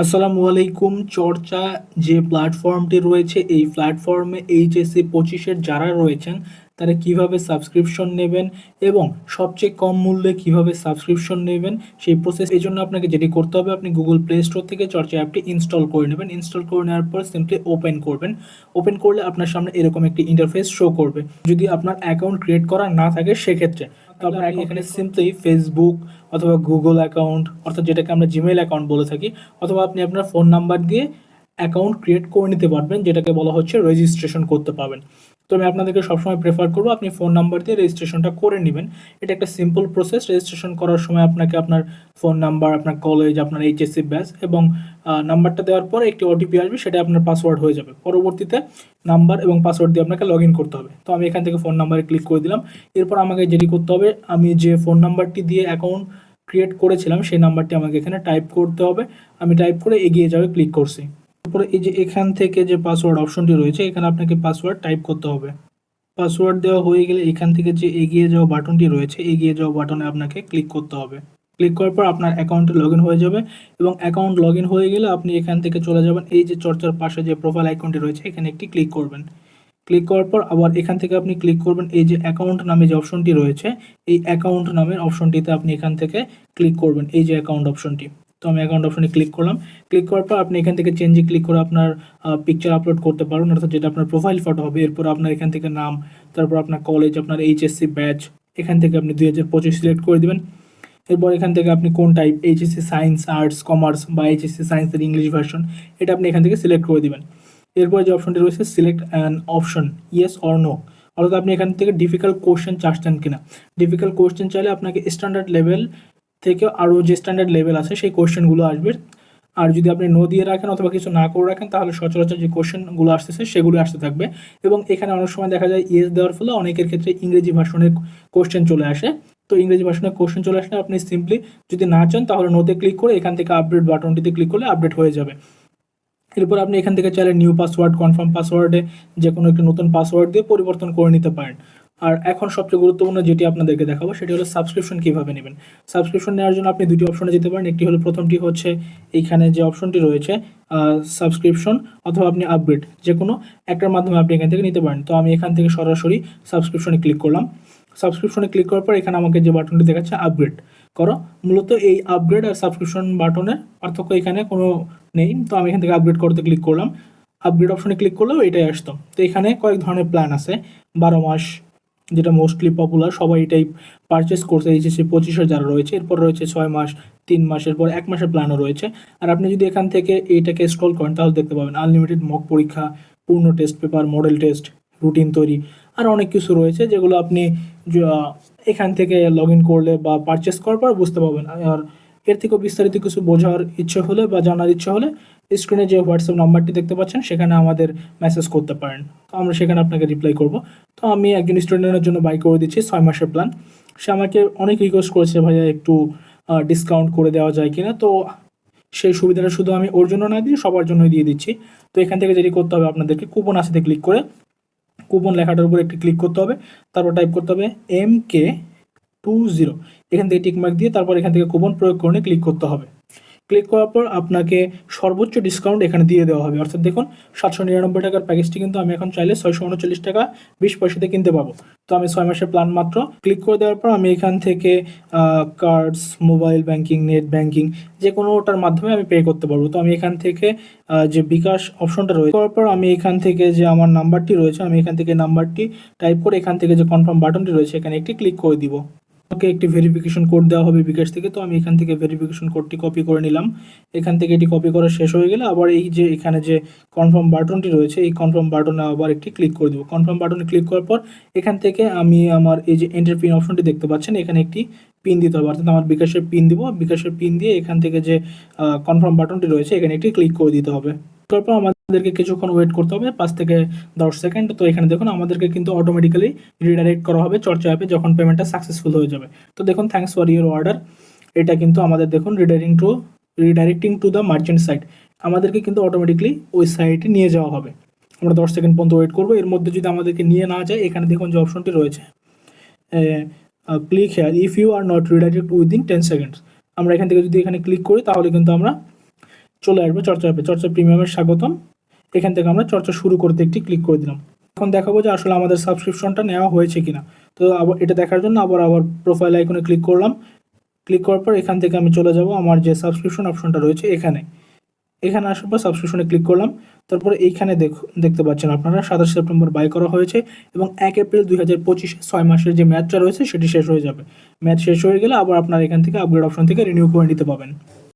আসসালামু আলাইকুম। চর্চা যে প্ল্যাটফর্মটি রয়েছে এই প্ল্যাটফর্মে এইচএসসি পঁচিশের যারা রয়েছেন তারা কীভাবে সাবস্ক্রিপশন নেবেন এবং সবচেয়ে কম মূল্যে কীভাবে সাবস্ক্রিপশন নেবেন সেই প্রসেস এই জন্য আপনাকে যেটি করতে হবে, আপনি গুগল প্লে স্টোর থেকে চর্চা অ্যাপটি ইনস্টল করে নেবেন। ইনস্টল করে নেওয়ার পর সিম্পলি ওপেন করবেন। ওপেন করলে আপনার সামনে এরকম একটি ইন্টারফেস শো করবে। যদি আপনার অ্যাকাউন্ট ক্রিয়েট করা না থাকে, সেক্ষেত্রে তো আপনার এখানে সিম্পলি ফেসবুক অথবা গুগল অ্যাকাউন্ট অর্থাৎ যেটাকে আমরা জিমেল অ্যাকাউন্ট বলে থাকি, অথবা আপনি আপনার ফোন নাম্বার দিয়ে অ্যাকাউন্ট ক্রিয়েট করে নিতে পারবেন, যেটাকে বলা হচ্ছে রেজিস্ট্রেশন করতে পারবেন। তো আমি আপনাদেরকে সবসময় প্রেফার করব আপনি ফোন নাম্বার দিয়ে রেজিস্ট্রেশনটা করে নেবেন। এটা একটা সিম্পল প্রসেস রেজিস্ট্রেশন করার সময় আপনাকে আপনার ফোন নাম্বার আপনার কলেজ আপনার এইচএসসি ব্যাচ এবং নাম্বারটা দেওয়ার পর একটি ওটিপি আসবে, সেটা আপনার পাসওয়ার্ড হয়ে যাবে। পরবর্তীতে নাম্বার এবং পাসওয়ার্ড দিয়ে আপনাকে লগ করতে হবে। তো আমি এখান থেকে ফোন নাম্বারে ক্লিক করে দিলাম। এরপর আমাকে যেটি করতে হবে, আমি যে ফোন নাম্বারটি দিয়ে অ্যাকাউন্ট ক্রিয়েট করেছিলাম, সেই নাম্বারটি আমাকে এখানে টাইপ করতে হবে। আমি টাইপ করে এগিয়ে যাবে ক্লিক করছি। তারপরে এই যে এখান থেকে যে পাসওয়ার্ড অপশনটি রয়েছে, এখানে আপনাকে পাসওয়ার্ড টাইপ করতে হবে। পাসওয়ার্ড দেওয়া হয়ে গেলে এখান থেকে যে এগিয়ে যাওয়া বাটনটি রয়েছে, এগিয়ে যাওয়া বাটনে আপনাকে ক্লিক করতে হবে। ক্লিক করার পর আপনার অ্যাকাউন্টে লগ হয়ে যাবে এবং অ্যাকাউন্ট লগ হয়ে গেলে আপনি এখান থেকে চলে যাবেন। এই যে চর্চার পাশে যে প্রোফাইল আইকনটি রয়েছে, এখানে একটি ক্লিক করবেন। ক্লিক করার পর আবার এখান থেকে আপনি ক্লিক করবেন। এই যে অ্যাকাউন্ট নামে যে অপশনটি রয়েছে, এই অ্যাকাউন্ট নামের অপশনটিতে আপনি এখান থেকে ক্লিক করবেন। এই যে অ্যাকাউন্ট অপশনটি তো আমি অ্যাকাউন্ট অপশনে ক্লিক করলাম। ক্লিক করার পর আপনি এখান থেকে চেঞ্জে ক্লিক করে আপনার পিকচার আপলোড করতে পারবেন। অর্থাৎ যেটা আপনার প্রোফাইল ফটো হবে, এরপর আপনার এখান থেকে নাম, তারপর আপনার কলেজ আপনার এইচএসসি ব্যাচ এখান থেকে আপনি দুই হাজার পঁচিশ সিলেক্ট করে দেবেন। এরপর এখান থেকে আপনি কোন type HSC science arts commerce বা এইচএসসি সায়েন্সের ইংলিশ ভার্সন এটা আপনি এখান থেকে সিলেক্ট করে দিবেন। এরপর যে অপশনটি রয়েছে select an option yes or no অর্থাৎ আপনি এখান থেকে ডিফিকাল্ট কোশ্চেন চাচ্ছেন কিনা। ডিফিকাল্ট কোশ্চেন চাইলে আপনাকে স্ট্যান্ডার্ড লেভেল থেকে আরও যে স্ট্যান্ডার্ড লেভেল আছে, সেই কোশ্চেনগুলো আসবে। আর যদি আপনি নো দিয়ে রাখেন অথবা কিছু না করে রাখেন, তাহলে সচরাচর যে কোশ্চেনগুলো আসতেছে, সেগুলো আসতে থাকবে। এবং এখানে অনেক সময় দেখা যায় ইয়েস দেওয়ার ফলে অনেকের ক্ষেত্রে ইংরেজি ভাষণের কোশ্চেন চলে আসে। তো ইংরেজি ভাষণের কোশ্চেন চলে আসলে আপনি সিম্পলি যদি না চান, তাহলে নোতে ক্লিক করে এখান থেকে আপডেট বাটনটিতে ক্লিক করলে আপডেট হয়ে যাবে। এরপর আপনি এখান থেকে চাইলে নিউ পাসওয়ার্ড কনফার্ম পাসওয়ার্ডে যে কোনো একটি নতুন পাসওয়ার্ড দিয়ে পরিবর্তন করে নিতে পারেন। আর এখন সবচেয়ে গুরুত্বপূর্ণ যেটি আপনাদেরকে দেখাবো, সেটি হলো সাবস্ক্রিপশন কীভাবে নেবেন। সাবস্ক্রিপশন নেওয়ার জন্য আপনি দুটি অপশনে যেতে পারেন। একটি হলো প্রথমটি হচ্ছে এইখানে যে অপশনটি রয়েছে সাবস্ক্রিপশন অথবা আপনি আপগ্রেড যে কোনো একটার মাধ্যমে আপনি এখান থেকে নিতে পারেন। তো আমি এখান থেকে সরাসরি সাবস্ক্রিপশনে ক্লিক করলাম। সাবস্ক্রিপশনে ক্লিক করার পর এখানে আমাকে যে বাটনটি দেখাচ্ছে আপগ্রেড করো। মূলত এই আপগ্রেড আর সাবস্ক্রিপশন বাটনের পার্থক্য এখানে কোনো নেই। তো আমি এখান থেকে আপগ্রেড করতে ক্লিক করলাম। আপগ্রেড অপশনে ক্লিক করলেও এটাই আসতো। তো এখানে কয়েক ধরনের প্ল্যান আছে। বারো মাস যেটা মোস্টলি পপুলার সবাই এটাই পারচেস করছে। এইচএসসি পঁচিশে যারা রয়েছে, এরপর রয়েছে ছয় মাস, তিন মাসের পর এক মাসের প্ল্যানও রয়েছে। আর আপনি যদি এখান থেকে এইটাকে স্ক্রল করেন, তাহলে দেখতে পাবেন আনলিমিটেড মক পরীক্ষা, পূর্ণ test paper model test routine তৈরি, আর অনেক কিছু রয়েছে যেগুলো আপনি এখান থেকে লগ ইন করলে বা পারচেস করার পর বুঝতে পারবেন। আর এর থেকেও বিস্তারিত কিছু বোঝার ইচ্ছে হলে বা জানার ইচ্ছে হলে স্ক্রিনে যে হোয়াটসঅ্যাপ নাম্বারটি দেখতে পাচ্ছেন, সেখানে আমাদের মেসেজ করতে পারেন। তো আমরা সেখানে আপনাকে রিপ্লাই করব। তো আমি একজন স্টুডেন্টের জন্য বাই করে দিচ্ছি, ছয় মাসের প্ল্যান সে আমাকে অনেক রিকোয়েস্ট করেছে, ভাইয়া, একটু ডিসকাউন্ট করে দেওয়া যায় কিনা? তো সেই সুবিধাটা শুধু আমি ওর জন্য না দিয়ে সবার জন্যই দিয়ে দিচ্ছি। তো এখান থেকে যেটি করতে হবে আপনাদেরকে কুপন আসিতে ক্লিক করে কুপন লেখাটার উপর একটি ক্লিক করতে হবে। তারপর টাইপ করতে হবে এম কে টু জিরো এখান থেকে টিকমার্ক দিয়ে তারপর এখান থেকে কুপন প্রয়োগ করে ক্লিক করতে হবে। ক্লিক করার পর আপনাকে সর্বোচ্চ ডিসকাউন্ট এখানে দিয়ে দেওয়া হবে। অর্থাৎ দেখুন, সাতশো নিরানব্বই টাকার প্যাকেজটি কিন্তু আমি এখন চাইলে ছয়শো উনচল্লিশ টাকা বিশ পয়সাতে কিনতে পাবো। তো আমি ছয় মাসের প্ল্যান মাত্র। ক্লিক করে দেওয়ার পর আমি এখান থেকে cards mobile banking net banking যে কোনোটার মাধ্যমে আমি পে করতে পারব। তো আমি এখান থেকে যে বিকাশ অপশনটা রয়েছে, করার পর আমি এখান থেকে যে আমার নাম্বারটি রয়েছে, আমি এখান থেকে নাম্বারটি টাইপ করে এখান থেকে যে কনফার্ম বাটনটি রয়েছে, এখানে একটি ক্লিক করে দিব। আমাকে একটি ভেরিফিকেশন কোড দেওয়া হবে বিকাশ থেকে, তো আমি এখান থেকে ভেরিফিকেশন কোডটি কপি করে নিলাম। এখান থেকে এটি কপি করা শেষ হয়ে গেলে আবার এই যে এখানে যে কনফার্ম বাটনটি রয়েছে, এই কনফার্ম বাটনে আবার একটি ক্লিক করে দেবো। কনফার্ম বাটনে ক্লিক করার পর এখান থেকে আমি আমার এই যে এন্টার পিন অপশনটি দেখতে পাচ্ছেন, এখানে একটি পিন দিতে হবে। অর্থাৎ আমার বিকাশের পিন দিব, বিকাশের পিন দিয়ে এখান থেকে যে কনফার্ম বাটনটি রয়েছে, এখানে একটি ক্লিক করে দিতে হবে। তারপর আমাদেরকে কিছুক্ষণ ওয়েট করতে হবে, পাঁচ থেকে দশ সেকেন্ড তো এখানে দেখুন, আমাদেরকে কিন্তু অটোমেটিক্যালি রিডাইরেক্ট করা হবে চর্চা অ্যাপে যখন পেমেন্টটা সাকসেসফুল হয়ে যাবে। তো দেখুন থ্যাংকস ফর ইউর অর্ডার এটা কিন্তু আমাদের দেখুন redirecting to redirecting to the merchant site আমাদেরকে কিন্তু অটোমেটিকলি ওই সাইটে নিয়ে যাওয়া হবে। আমরা দশ সেকেন্ড পর্যন্ত ওয়েট করব। এর মধ্যে যদি আমাদেরকে নিয়ে না যায়, এখানে দেখুন যে অপশনটি রয়েছে। Click here if you are not redirect within ten seconds আমরা এখান থেকে যদি এখানে ক্লিক করি, তাহলে কিন্তু আমরা চলে আসবে চর্চা অ্যাপে চর্চা প্রিমিয়ামের স্বাগতম। এখান থেকে আমরা চর্চা শুরু করতে একটি ক্লিক করে দিলাম। এখন দেখাবো যে আসলে আমাদের সাবস্ক্রিপশনটা নেওয়া হয়েছে কিনা। তো আবার এটা দেখার জন্য আবার আবার প্রোফাইল আইকনে ক্লিক করলাম। ক্লিক করার পর এখান থেকে আমি চলে যাব আমার যে সাবস্ক্রিপশন অপশনটা রয়েছে এখানে। এখানে আসার পর সাবস্ক্রিপশনে ক্লিক করলাম। তারপরে এইখানে দেখ- দেখতে পাচ্ছেন আপনারা, সাতাশ সেপ্টেম্বর বাই করা হয়েছে এবং এক এপ্রিল দুই হাজার পঁচিশে ছয় মাসের যে ম্যাচটা রয়েছে সেটি শেষ হয়ে যাবে। ম্যাচ শেষ হয়ে গেলে আবার আপনারা এখান থেকে আপগ্রেড অপশন থেকে রিনিউ করে নিতে পাবেন